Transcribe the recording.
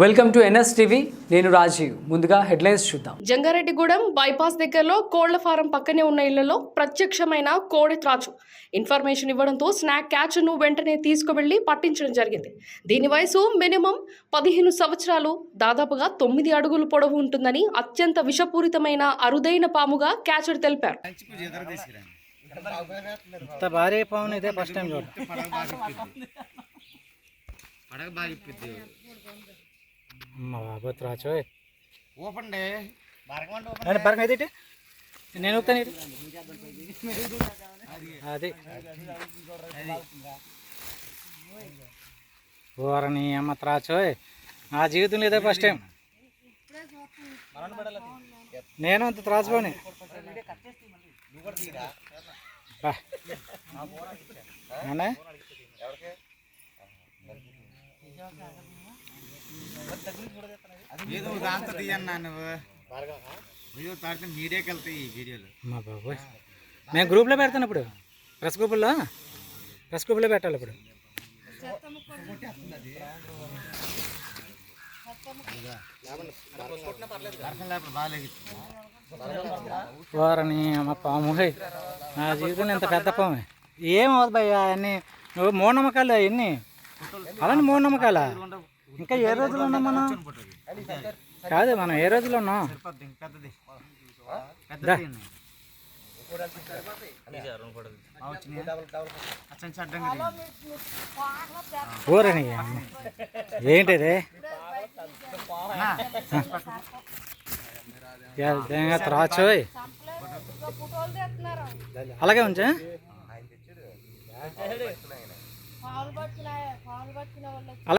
Welcome to NS TV. నేను రాజీవ్. ముందుగా headlines చూద్దాం. జంగారెడ్డిగూడెం బైపాస్ దగ్గరలో కోళ్ళ ఫారం పక్కనే ఉన్న ఇళ్ళలో ప్రత్యక్షమైన కోడి త్రాచు. ఇన్ఫర్మేషన్ ఇవ్వడంతో స్నాక్ క్యాచ్ను వెంటనే తీసుకువెళ్ళి పట్టించడం జరిగింది. దీని వయసు మినిమం పదిహేను సంవత్సరాలు. దాదాపుగా తొమ్మిది అడుగులు పొడవు ఉంటుందని అత్యంత విషపూరితమైన అరుదైన పాముగా క్యాచర్ తెలిపారు. ఇంత భారీ పవన్ ఇదే ఫస్ట్ టైం చూడ పడగ బాగా ఇప్పిద్ది అమ్మ బాబు త్రాచోయ్ ఓపెన్ డే. నేను పరగ అయితే నేను వస్తాను ఇటు. అది. ఓరని అమ్మ త్రాచోయ్ నా జీవితంలో ఇదే ఫస్ట్ టైం నేను అంత త్రాచుకోని బా. ఏదో దాంతో తీయన్నా నువ్వు. వీడియో తాడితే మీడియాకి వెళ్తాయి ఈ వీడియోలు. బాబోయ్. మేము గ్రూప్లో పెడతాను ఇప్పుడు. ప్రెస్ గ్రూపుల్లో ప్రెస్ గ్రూప్లో పెట్టాలి ఇప్పుడు. వారని అమ్మ పాము. నా జీవితంలో ఇంత పెద్ద పాము. ఏం అవదు భయ్యా అన్నీ నువ్వు మూఢనమ్మకాలు అవన్నీ అలాంటి మూఢనమ్మకాలా? ఇంకా ఏ రోజులు ఉన్నాం మనం? కాదు మనం ఏ రోజులు ఉన్నాం. ఊరని. ఏంటిది? త్రాచోయ్. అలాగే ఉంచా? అలా